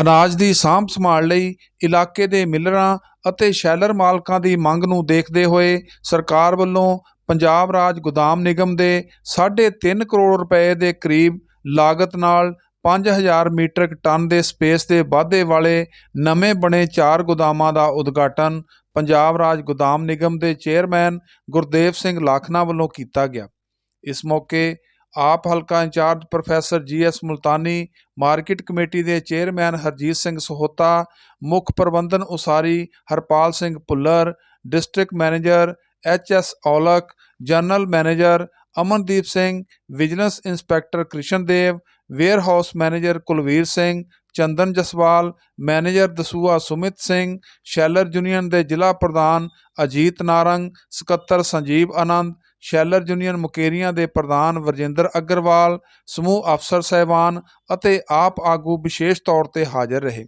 ਅਨਾਜ ਦੀ ਸਾਂਭ ਸੰਭਾਲ ਲਈ ਇਲਾਕੇ ਦੇ ਮਿਲਰਾਂ ਅਤੇ ਸ਼ੈਲਰ ਮਾਲਕਾਂ ਦੀ ਮੰਗ ਨੂੰ ਦੇਖਦੇ ਹੋਏ ਸਰਕਾਰ ਵੱਲੋਂ ਪੰਜਾਬ ਰਾਜ ਗੋਦਾਮ ਨਿਗਮ ਦੇ 3.5 ਕਰੋੜ ਰੁਪਏ ਦੇ ਕਰੀਬ ਲਾਗਤ ਨਾਲ 5000 ਮੀਟ੍ਰਿਕ ਟਨ ਦੇ ਸਪੇਸ ਦੇ ਵਾਧੇ ਵਾਲੇ ਨਵੇਂ ਬਣੇ ਚਾਰ ਗੋਦਾਮਾਂ ਦਾ ਉਦਘਾਟਨ ਪੰਜਾਬ ਰਾਜ ਗੋਦਾਮ ਨਿਗਮ ਦੇ ਚੇਅਰਮੈਨ ਗੁਰਦੇਵ ਸਿੰਘ ਲਾਖਨਾ ਵੱਲੋਂ ਕੀਤਾ ਗਿਆ। ਇਸ ਮੌਕੇ ਆਪ ਹਲਕਾ incharge professor G G S Multani, market committee ਦੇ ਚੇਅਰਮੈਨ ਹਰਜੀਤ ਸਿੰਘ ਸਹੋਤਾ, ਮੁੱਖ ਪ੍ਰਬੰਧਨ ਉਸਾਰੀ Harpal Singh Puller district manager H S Aulakh, general manager Amandeep Singh, vigilance inspector Krishandev warehouse manager Kulvir Singh, Chandan Jaswal, manager Dasuya Sumit Singh, sheller union ਦੇ ਜ਼ਿਲ੍ਹਾ ਪ੍ਰਧਾਨ ਅਜੀਤ ਨਾਰੰਗ, ਸਕੱਤਰ Sanjeev Anand sheller union Mukerian ਦੇ ਪ੍ਰਧਾਨ ਵਰਜਿੰਦਰ ਅਗਰਵਾਲ, ਸਮੂਹ ਅਫਸਰ ਸਹਿਬਾਨ ਅਤੇ ਆਪ ਆਗੂ ਵਿਸ਼ੇਸ਼ ਤੌਰ ਤੇ ਹਾਜ਼ਰ ਰਹੇ।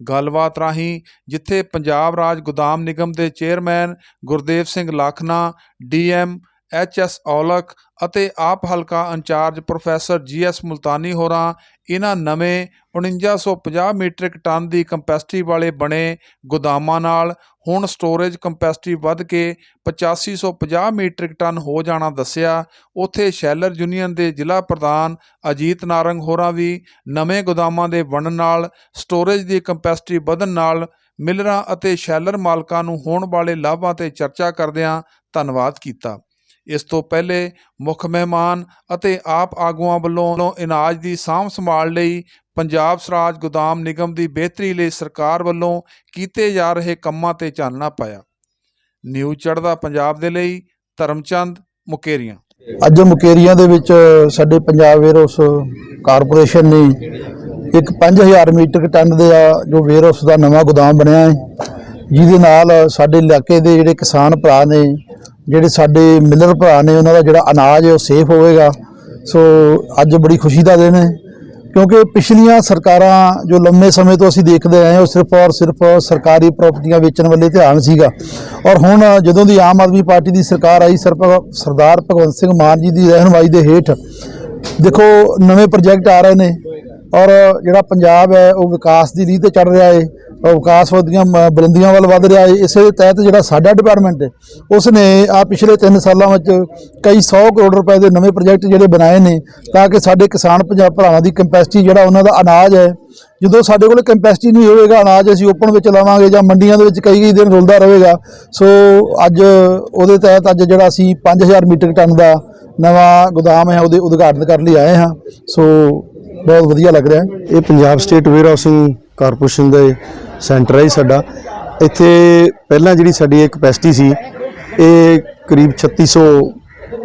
ਗੱਲਬਾਤ ਰਾਹੀਂ ਜਿੱਥੇ ਪੰਜਾਬ ਰਾਜ ਗੋਦਾਮ ਨਿਗਮ ਦੇ chairman Gurdev Singh Lakhna, D M H S Aulakh ਅਤੇ ਆਪ ਹਲਕਾ ਇੰਚਾਰਜ ਪ੍ਰੋਫੈਸਰ ਜੀਐਸ ਮੁਲਤਾਨੀ ਹੋਰਾਂ ਇਹਨਾਂ ਨਵੇਂ 4950 ਮੀਟ੍ਰਿਕ ਟਨ ਦੀ ਕੰਪੈਸਿਟੀ ਵਾਲੇ ਬਣੇ ਗੋਦਾਮਾਂ ਨਾਲ ਹੁਣ ਸਟੋਰੇਜ ਕੰਪੈਸਟੀ ਵੱਧ ਕੇ 8550 ਮੀਟ੍ਰਿਕ ਟਨ ਹੋ ਜਾਣਾ ਦੱਸਿਆ। ਉੱਥੇ ਸ਼ੈਲਰ ਯੂਨੀਅਨ ਦੇ ਜ਼ਿਲ੍ਹਾ ਪ੍ਰਧਾਨ ਅਜੀਤ ਨਾਰੰਗ ਹੋਰਾਂ ਵੀ ਨਵੇਂ ਗੋਦਾਮਾਂ ਦੇ ਬਣਨ ਨਾਲ ਸਟੋਰੇਜ ਦੀ ਕੰਪੈਸਿਟੀ ਵਧਣ ਨਾਲ ਮਿਲਰਾਂ ਅਤੇ ਸ਼ੈਲਰ ਮਾਲਕਾਂ ਨੂੰ ਹੋਣ ਵਾਲੇ ਲਾਭਾਂ ਤੇ ਚਰਚਾ ਕਰਦਿਆਂ ਧੰਨਵਾਦ ਕੀਤਾ। ਇਸ ਤੋਂ ਪਹਿਲੇ ਮੁੱਖ ਮਹਿਮਾਨ ਅਤੇ ਆਪ ਆਗੂਆਂ ਵੱਲੋਂ ਇਨਾਜ ਦੀ ਸਾਂਭ ਸੰਭਾਲ ਲਈ ਪੰਜਾਬ ਸਰਾਜ ਗੋਦਾਮ ਨਿਗਮ ਦੀ ਬਿਹਤਰੀ ਲਈ ਸਰਕਾਰ ਵੱਲੋਂ ਕੀਤੇ ਜਾ ਰਹੇ ਕੰਮਾਂ ਤੇ ਚਾਨਣਾ ਪਾਇਆ। ਨਿਊ ਚੜ੍ਹਦਾ ਪੰਜਾਬ ਦੇ ਲਈ, ਧਰਮਚੰਦ ਮੁਕੇਰੀਆਂ। ਅੱਜ ਮੁਕੇਰੀਆਂ ਦੇ ਵਿੱਚ ਸਾਡੇ ਪੰਜਾਬ ਵੇਅਰਹਾਊਸ ਕਾਰਪੋਰੇਸ਼ਨ ਨੇ ਇੱਕ 5000 ਮੀਟਰ ਟਨ ਦੇ ਜੋ ਵੇਅਰਹਾਊਸ ਦਾ ਨਵਾਂ ਗੋਦਾਮ ਬਣਿਆ ਹੈ। ਜਿਹਦੇ ਨਾਲ ਸਾਡੇ ਇਲਾਕੇ ਦੇ ਜਿਹੜੇ ਕਿਸਾਨ ਭਰਾ ਨੇ ਜਿਹੜੇ ਸਾਡੇ ਮਿਲਰ ਭਰਾ ਨੇ ਉਹਨਾਂ ਦਾ ਜਿਹੜਾ ਅਨਾਜ ਹੈ ਉਹ ਸੇਫ ਹੋਵੇਗਾ। ਸੋ ਅੱਜ ਬੜੀ ਖੁਸ਼ੀ ਦਾ ਦਿਨ ਹੈ, ਕਿਉਂਕਿ ਪਿਛਲੀਆਂ ਸਰਕਾਰਾਂ ਜੋ ਲੰਮੇ ਸਮੇਂ ਤੋਂ ਅਸੀਂ ਦੇਖਦੇ ਆਏ ਉਹ ਸਿਰਫ ਔਰ ਸਿਰਫ ਸਰਕਾਰੀ ਪ੍ਰਾਪਰਟੀਆਂ ਵੇਚਣ ਵੱਲੇ ਧਿਆਨ ਸੀਗਾ। ਔਰ ਹੁਣ ਜਦੋਂ ਦੀ ਆਮ ਆਦਮੀ ਪਾਰਟੀ ਦੀ ਸਰਕਾਰ ਆਈ ਸਰਪ- ਸਰਦਾਰ ਭਗਵੰਤ ਸਿੰਘ ਮਾਨ ਜੀ ਦੀ ਰਹਿਨੁਮਾਈ ਦੇ ਹੇਠ, ਦੇਖੋ ਨਵੇਂ ਪ੍ਰੋਜੈਕਟ ਆ ਰਹੇ ਨੇ ਔਰ ਜਿਹੜਾ ਪੰਜਾਬ ਹੈ, ਉਹ ਵਿਕਾਸ ਦੀ ਲੀਹ ਤੇ ਚੜ ਰਿਹਾ ਹੈ ਔਰ ਵਿਕਾਸ ਦੀਆਂ ਮ- ਬੁਲੰਦੀਆਂ ਵੱਲ ਵੱਧ ਰਿਹਾ ਹੈ। ਇਸੇ ਦੇ ਤਹਿਤ ਜਿਹੜਾ ਸਾਡਾ ਡਿਪਾਰਟਮੈਂਟ ਹੈ ਉਸ ਨੇ ਆ ਪਿਛਲੇ 3 ਸਾਲਾਂ ਵਿੱਚ ਕਈ 100 ਕਰੋੜ ਰੁਪਏ ਦੇ ਨਵੇਂ ਪ੍ਰੋਜੈਕਟ ਜਿਹੜੇ ਬਣਾਏ ਨੇ, ਤਾਂ ਕਿ ਸਾਡੇ ਕਿਸਾਨ ਪੰਜਾਬ ਭਰਾਵਾਂ ਦੀ ਕੰਪੈਸਿਟੀ ਜਿਹੜਾ ਉਹਨਾਂ ਦਾ ਅਨਾਜ ਹੈ, ਜਦੋਂ ਸਾਡੇ ਕੋਲ ਕੰਪੈਸਿਟੀ ਨਹੀਂ ਹੋਵੇਗਾ, ਅਨਾਜ ਅਸੀਂ ਓਪਨ ਵਿੱਚ ਲਾਵਾਂਗੇ ਜਾਂ ਮੰਡੀਆਂ ਦੇ ਵਿੱਚ ਕਈ ਕਈ ਦਿਨ ਰੁਲਦਾ ਰਹੇਗਾ, ਸੋ ਅੱਜ ਉਹਦੇ ਤਹਿਤ ਅੱਜ ਜਿਹੜਾ ਅਸੀਂ 5000 ਮੀਟਰ ਟਨ ਦਾ ਨਵਾਂ ਗੋਦਾਮ ਹੈ, ਉਹਦੇ ਉਦਘਾਟਨ ਕਰਨ ਲਈ ਆਏ ਹਾਂ। ਸੋ ਬਹੁਤ ਵਧੀਆ ਲੱਗ ਰਿਹਾ। ਇਹ Punjab state warehousing corporation ਦਾ ਸੈਂਟਰ ਹੈ ਜੀ ਸਾਡਾ। ਇੱਥੇ ਪਹਿਲਾਂ ਜਿਹੜੀ ਸਾਡੀ ਇਹ ਕਪੈਸਿਟੀ ਸੀ, ਇਹ ਕਰੀਬ 3600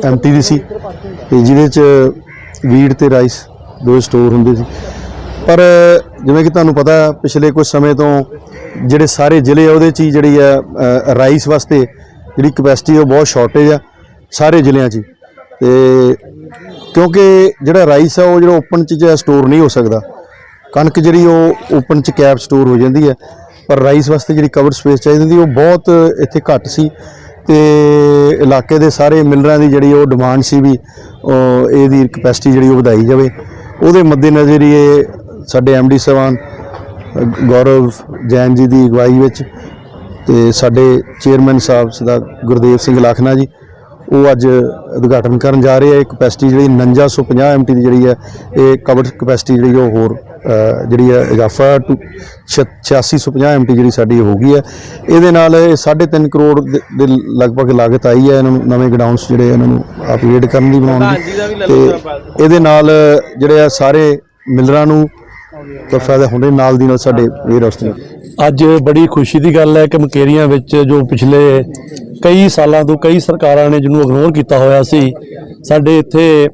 ਐਮਟੀ ਦੀ ਸੀ ਤੇ ਜਿਹਦੇ ਚ ਵੀਟ ਤੇ ਰਾਈਸ ਦੋ ਸਟੋਰ ਹੁੰਦੇ ਸੀ। ਪਰ ਜਿਵੇਂ ਕਿ ਤੁਹਾਨੂੰ ਪਤਾ, ਪਿਛਲੇ ਕੁਝ ਸਮੇਂ ਤੋਂ ਜਿਹੜੇ ਸਾਰੇ ਜ਼ਿਲ੍ਹੇ ਆ, ਉਹਦੇ ਚ ਹੀ ਜਿਹੜੀ ਹੈ ਰਾਈਸ ਵਾਸਤੇ ਜਿਹੜੀ ਕਪੈਸਿਟੀ ਉਹ ਬਹੁਤ ਸ਼ਾਰਟੇਜ ਆ ਸਾਰੇ ਜ਼ਿਲ੍ਹਿਆਂ 'ਚ ਹੀ। ਤੇ ਕਿਉਂਕਿ ਜਿਹੜਾ ਰਾਈਸ ਆ ਉਹ ਜਿਹੜਾ ਓਪਨ ਚ ਜਿਹੜਾ ਸਟੋਰ ਨਹੀਂ ਹੋ ਸਕਦਾ। ਕਣਕ ਜਿਹੜੀ ਉਹ ਓਪਨ ਚ ਕੈਪ ਸਟੋਰ ਹੋ ਜਾਂਦੀ ਹੈ। ਪਰ ਰਾਈਸ ਵਾਸਤੇ ਜਿਹੜੀ ਕਵਰ ਸਪੇਸ ਚਾਹੀਦੀ ਹੁੰਦੀ ਉਹ ਬਹੁਤ ਇੱਥੇ ਘੱਟ ਸੀ ਤੇ ਇਲਾਕੇ ਦੇ ਸਾਰੇ ਮਿਲਰਾਂ ਦੀ ਜਿਹੜੀ ਉਹ ਡਿਮਾਂਡ ਸੀ ਵੀ ਇਹਦੀ ਕਪੈਸਿਟੀ ਜਿਹੜੀ ਉਹ ਵਧਾਈ ਜਾਵੇ। ਉਹਦੇ ਮੱਦੇਨਜ਼ਰ ਹੀ ਇਹ ਸਾਡੇ ਐਮਡੀ ਸਾਹਿਬਾਨ ਅ, ਗੌਰਵ ਜੈਨ ਜੀ ਦੀ ਅਗਵਾਈ ਵਿੱਚ ਤੇ ਸਾਡੇ ਚੇਅਰਮੈਨ ਸਾਹਿਬ ਸਰਦਾਰ ਗੁਰਦੇਵ ਸਿੰਘ ਲਾਖਨਾ ਜੀ ਉਹ ਅੱਜ ਉਦਘਾਟਨ ਕਰਨ ਜਾ ਰਹੇ ਆ। ਇੱਕ ਕਪੈਸਿਟੀ ਜਿਹੜੀ 4950 ਐਮਟੀ ਦੀ ਜਿਹੜੀ ਹੈ ਇਹ ਕਵਰ ਕਪੈਸਿਟੀ ਜਿਹੜੀ ਉਹ ਹੋਰ ਜਿਹੜੀ ਹੈ ਇਜ਼ਾਫਾ ਟੂ 8650 ਐਮਟੀ ਜਿਹੜੀ ਸਾਡੀ ਹੋ ਗਈ ਹੈ। ਇਹਦੇ ਨਾਲ ਇਹ 3.5 ਕਰੋੜ ਦੇ ਦੇ ਲਗਭਗ ਲਾਗਤ ਆਈ ਹੈ ਇਹਨਾਂ ਨੂੰ ਨਵੇਂ ਗਡਾਊਨਸ ਜਿਹੜੇ ਇਹਨਾਂ ਨੂੰ ਅਪਗ੍ਰੇਡ ਕਰਨ ਦੀ ਬਣਾਉਣ ਦੀ। ਤੇ ਇਹਦੇ ਨਾਲ ਜਿਹੜੇ ਆ ਸਾਰੇ ਮਿਲਰਾਂ ਨੂੰ ਤਾਂ ਫਾਇਦਾ ਹੁੰਦੇ ਨਾਲ ਦੀ ਨਾਲ ਸਾਡੇ ਵੇਅਰ ਹਾਊਸ ਅੱਜ ਬੜੀ ਖੁਸ਼ੀ ਦੀ ਗੱਲ ਹੈ ਕਿ ਮਕੇਰੀਆਂ ਵਿੱਚ ਜੋ ਪਿਛਲੇ ਕਈ ਸਾਲਾਂ ਤੋਂ ਕਈ ਸਰਕਾਰਾਂ ਨੇ ਜਿਹਨੂੰ ਇਗਨੋਰ ਕੀਤਾ ਹੋਇਆ ਸੀ, ਸਾਡੇ ਇੱਥੇ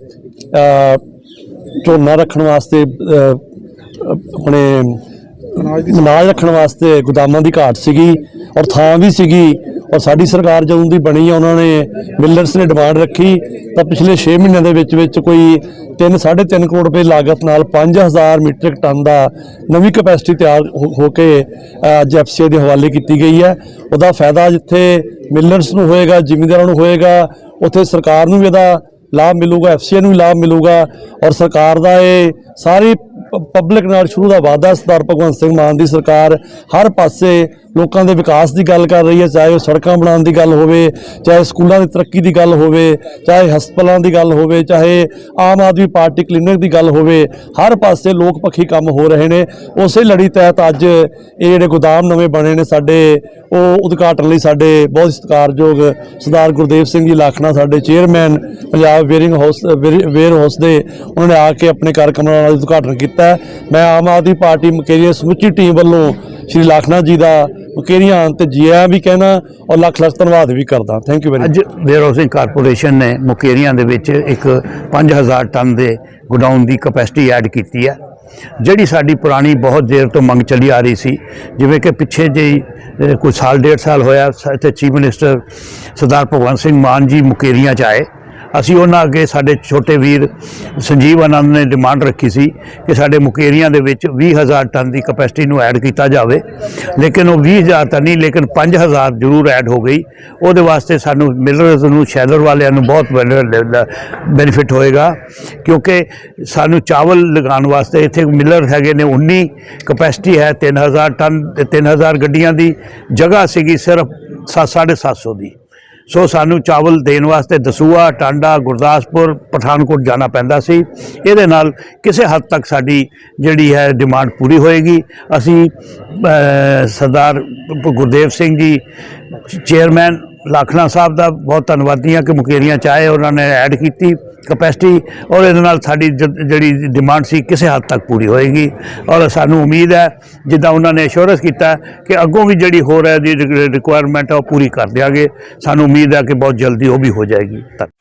ਝੋਨਾ ਰੱਖਣ ਵਾਸਤੇ ਆਪਣੇ ਅਨਾਜ ਰੱਖਣ ਵਾਸਤੇ ਗੋਦਾਮਾਂ ਦੀ ਘਾਟ ਸੀਗੀ ਔਰ ਥਾਂ ਵੀ ਸੀਗੀ ਔਰ ਸਾਡੀ ਸਰਕਾਰ ਜਦੋਂ ਦੀ ਬਣੀ ਆ ਉਹਨਾਂ ਨੇ ਮਿਲਰਸ ਨੇ ਡਿਮਾਂਡ ਰੱਖੀ ਤਾਂ ਪਿਛਲੇ 6 ਮਹੀਨਿਆਂ ਦੇ ਵਿੱਚ ਵਿੱਚ ਕੋਈ 3 3.5 ਕਰੋੜ ਰੁਪਏ ਲਾਗਤ ਨਾਲ 5000 ਮੀਟ੍ਰਿਕ ਟਨ ਦਾ ਨਵੀਂ ਕਪੈਸਿਟੀ ਤਿਆਰ ਹੋ- ਹੋ ਕੇ ਅ, ਅੱਜ ਐਫਸੀਆਈ ਦੇ ਹਵਾਲੇ ਕੀਤੀ ਗਈ ਹੈ। ਉਹਦਾ ਫਾਇਦਾ ਜਿੱਥੇ ਮਿਲਰਸ ਨੂੰ ਹੋਏਗਾ ਜ਼ਿਮੀਂਦਾਰਾਂ ਨੂੰ ਹੋਏਗਾ ਉੱਥੇ ਸਰਕਾਰ ਨੂੰ ਵੀ ਇਹਦਾ ਲਾਭ ਮਿਲੂਗਾ ਐਫਸੀਆਈ ਨੂੰ ਵੀ ਲਾਭ ਮਿਲੂਗਾ ਔਰ ਸਰਕਾਰ ਦਾ ਇਹ ਸਾਰੀ ਪਬਲਿਕ ਨਾਲ ਸ਼ੁਰੂ ਦਾ ਵਾਅਦਾ ਸਰਦਾਰ ਭਗਵੰਤ ਸਿੰਘ ਮਾਨ ਦੀ ਸਰਕਾਰ ਹਰ ਪਾਸੇ ਲੋਕਾਂ ਦੇ ਵਿਕਾਸ ਦੀ ਗੱਲ ਕਰ ਰਹੀ ਹੈ, ਚਾਹੇ ਉਹ ਸੜਕਾਂ ਬਣਾਉਣ ਦੀ ਗੱਲ ਹੋਵੇ, ਚਾਹੇ ਸਕੂਲਾਂ ਦੀ ਤਰੱਕੀ ਦੀ ਗੱਲ ਹੋਵੇ, ਚਾਹੇ ਹਸਪਤਾਲਾਂ ਦੀ ਗੱਲ ਹੋਵੇ, ਚਾਹੇ ਆਮ ਆਦਮੀ ਪਾਰਟੀ ਕਲੀਨਿਕ ਦੀ ਗੱਲ ਹੋਵੇ, ਹਰ ਪਾਸੇ ਲੋਕ ਪੱਖੀ ਕੰਮ ਹੋ ਰਹੇ ਨੇ। ਉਸੇ ਲੜੀ ਤਹਿਤ ਅੱਜ ਇਹ ਜਿਹੜੇ ਗੋਦਾਮ ਨਵੇਂ ਬਣੇ ਨੇ ਸਾਡੇ, ਉਹ ਉਦਘਾਟਨ ਲਈ ਸਾਡੇ ਬਹੁਤ ਸਤਿਕਾਰਯੋਗ ਸਰਦਾਰ ਗੁਰਦੇਵ ਸਿੰਘ ਜੀ ਲਾਖਣਾ, ਸਾਡੇ chairman Punjab wearing house warehouse ਦੇ, ਉਹਨਾਂ ਨੇ ਆ ਕੇ ਆਪਣੇ ਕਾਰਜਕ੍ਰਮਾਂ ਨਾਲ ਉਦਘਾਟਨ ਕੀਤਾ। ਹੈ। ਮੈਂ ਆਮ ਆਦਮੀ ਪਾਰਟੀ ਮਕੇਰੀਆ ਸਮੁੱਚੀ ਟੀਮ ਵੱਲੋਂ ਸ਼੍ਰੀ ਲਾਖਣਾ ਜੀ ਦਾ ਮਕੇਰੀਆਂ ਆਉਣ ਤੇ ਜੀ ਵੀ ਕਹਿਣਾ ਔਰ ਲੱਖ ਲੱਖ ਧੰਨਵਾਦ ਵੀ ਕਰਦਾ। ਥੈਂਕ ਯੂ ਵੈਰੀ ਅੱਜ ਵੇਅਰ ਹਾਊਸਿੰਗ ਕਾਰਪੋਰੇਸ਼ਨ ਨੇ ਮੁਕੇਰੀਆਂ ਦੇ ਵਿੱਚ ਇੱਕ 5000 ਟਨ ਦੇ ਗੋਡਾਊਨ ਦੀ ਕਪੈਸਿਟੀ ਐਡ ਕੀਤੀ ਹੈ ਜਿਹੜੀ ਸਾਡੀ ਪੁਰਾਣੀ ਬਹੁਤ ਦੇਰ ਤੋਂ ਮੰਗ ਚੱਲੀ ਆ ਰਹੀ ਸੀ। ਜਿਵੇਂ ਕਿ ਪਿੱਛੇ ਜਿਹੀ ਅ, ਕੋਈ ਸਾਲ ਡੇਢ ਸਾਲ ਹੋਇਆ ਇੱਥੇ ਚੀਫ ਮਿਨਿਸਟਰ ਸਰਦਾਰ ਭਗਵੰਤ ਸਿੰਘ ਮਾਨ ਜੀ ਮੁਕੇਰੀਆਂ ਚ ਆਏ। ਅਸੀਂ ਉਹਨਾਂ ਅੱਗੇ ਸਾਡੇ ਛੋਟੇ ਵੀਰ ਸੰਜੀਵ ਆਨੰਦ ਨੇ ਡਿਮਾਂਡ ਰੱਖੀ ਸੀ ਕਿ ਸਾਡੇ ਮੁਕੇਰੀਆਂ ਦੇ ਵਿੱਚ 20000 ਟਨ ਦੀ ਕਪੈਸਿਟੀ ਨੂੰ ਐਡ ਕੀਤਾ ਜਾਵੇ। ਲੇਕਿਨ ਉਹ 20000 ਤਾਂ ਨਹੀਂ, ਲੇਕਿਨ 5000 ਜ਼ਰੂਰ ਐਡ ਹੋ ਗਈ। ਉਹਦੇ ਵਾਸਤੇ ਸਾਨੂੰ ਮਿਲਰਸ ਨੂੰ, ਸ਼ੈਲਰ ਵਾਲਿਆਂ ਨੂੰ ਬਹੁਤ ਬੈਨੀਫਿਟ ਹੋਏਗਾ। ਕਿਉਂਕਿ ਸਾਨੂੰ ਚਾਵਲ ਲਗਾਉਣ ਵਾਸਤੇ ਇੱਥੇ ਮਿਲਰ ਹੈਗੇ ਨੇ 19 ਕਪੈਸਿਟੀ ਹੈ 3000 ਟਨ ਤੇ 3000 ਗੱਡੀਆਂ ਦੀ। ਜਗ੍ਹਾ ਸੀਗੀ ਸਿਰਫ 750 ਦੀ। ਸੋ ਸਾਨੂੰ ਚਾਵਲ ਦੇਣ ਵਾਸਤੇ ਦਸੂਆ ਟਾਂਡਾ, ਗੁਰਦਾਸਪੁਰ, ਪਠਾਨਕੋਟ ਜਾਣਾ ਪੈਂਦਾ ਸੀ। ਇਹਦੇ ਨਾਲ ਕਿਸੇ ਹੱਦ ਤੱਕ ਸਾਡੀ ਜਿਹੜੀ ਹੈ ਡਿਮਾਂਡ ਪੂਰੀ ਹੋਏਗੀ। ਅਸੀਂ ਸਰਦਾਰ ਗੁਰਦੇਵ ਸਿੰਘ ਜੀ ਚੇਅਰਮੈਨ ਲਾਖਣਾ ਸਾਹਿਬ ਦਾ ਬਹੁਤ ਧੰਨਵਾਦੀ ਹਾਂ ਕਿ ਮੁਕੇਰੀਆਂ ਚਾਹੇ ਉਹਨਾਂ ਨੇ ਐਡ ਕੀਤੀ। ਕਪੈਸਿਟੀ ਔਰ ਇਹਦੇ ਨਾਲ ਸਾਡੀ ਜਿਹੜੀ ਡਿਮਾਂਡ ਸੀ ਕਿਸੇ ਹੱਦ ਤੱਕ ਪੂਰੀ ਹੋਏਗੀ। ਔਰ ਸਾਨੂੰ ਉਮੀਦ ਹੈ, ਜਿੱਦਾਂ ਉਹਨਾਂ ਨੇ ਅਸ਼ੋਰੈਂਸ ਕੀਤਾ ਕਿ ਅੱਗੋਂ ਵੀ ਜਿਹੜੀ ਹੋਰ ਰਿਹਾ ਦੀ ਰਿਕੁਆਇਰਮੈਂਟ ਆ ਉਹ ਪੂਰੀ ਕਰ ਦਿਆਂਗੇ। ਸਾਨੂੰ ਉਮੀਦ ਹੈ ਕਿ ਬਹੁਤ ਜਲਦੀ ਉਹ ਵੀ ਹੋ ਜਾਏਗੀ। ਧੰਨ-